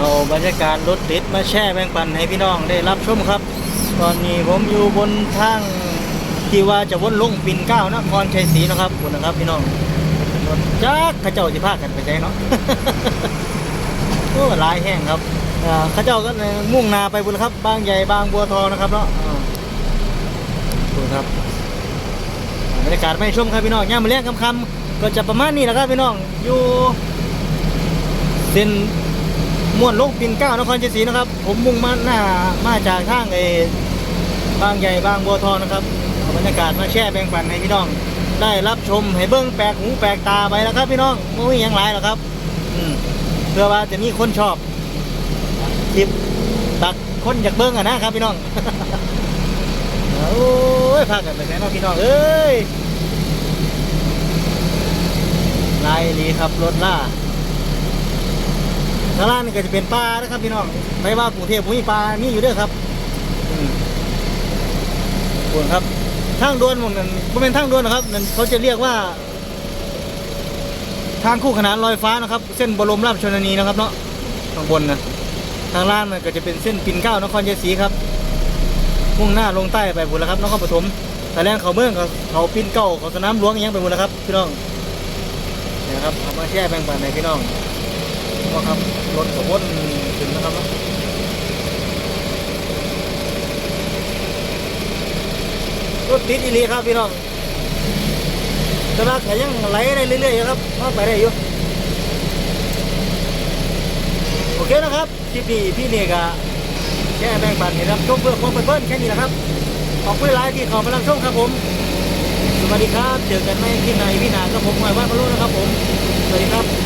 เอาบรรยากาศรถติดมาแช่แบ่งปันให้พี่น้องได้รับชมครับ ตอนนี้ผมอยู่บนทางที่ว่าจะวนลงปิ่นเก้านครชัยศรีนะครับคุณนะครับพี่น้องรถจักข้าเจ้าสิพากันไปใจเนาะโอ้ลายแห้งครับข้าเจ้าก็มุ่งนาไปบุญครับ บางใหญ่บางบัวทองนะครับเนาะอ่าดูครับบรรยากาศไม่ชมครับพี่น้องย่ามมาเลี้ยงคำๆก็จะประมาณนี้แหละครับพี่น้องอยู่เส้น มวนลงปินเก้านครชัยศรีนะครับ ผมมุ่งมาหน้ามาจากทางเอบางใหญ่บางบัวทองนะครับบรรยากาศมาแช่แบ่งปันให้พี่น้อง ได้รับชมให้เบิ้งแปลกหูแปลกตาไปแล้วครับ พี่น้องไม่มีอย่างไรหรอกครับเพื่อว่าจะมีคนชอบคลิปตักคนอยากเบิ้งอะนะครับ พี่น้องโอ้ยพากันไปแค่นอกพี่น้องเอ้ยลายลีครับรถล่า ข้างล่างนี่ก็จะเป็นปลานะครับพี่น้องไม่ว่ากรุงเทพมีปลามีอยู่ด้วยครับอืมขอบคุณครับทางด่วนหมดนั่นไม่เป็นทางด่วนนะครับนั่นเขาจะเรียกว่า ทางคู่ขนานลอยฟ้านะครับ เส้นบรมราชชนนีนะครับ เนาะข้างบนนะทางล่างมันก็จะเป็นเส้นปิ่นเกล้านครชัยศรีครับมุ่งหน้าลงใต้ไปบุญแล้วครับนครปฐมแต่แรงเขาเมืองเขาเขาปิ่นเกล้าเขาสนามหลวงอหยังไปบุญแล้วครับพี่น้องเนี่ยนะครับเอามาแช่แบ่งปันในพี่น้อง วครับรถขบวนถึงนะครับรถติดอีลีครับพี่น้องแต่ว่าก็ยังไหลได้เรื่อยๆอยู่ครับมาไปได้อยู่โอเคนะครับคลิปนี้พี่เนี่ยก็แค่แบ่งปันให้รับชมเพื่อความเพลินแค่นี้แหละครับขอบคุณหลายที่ขอมารับชมครับผม สวัสดีครับ เจอกันใหม่ที่ไหนพี่นากับผมหมายว่ามาลุ้นะครับผม สวัสดีครับ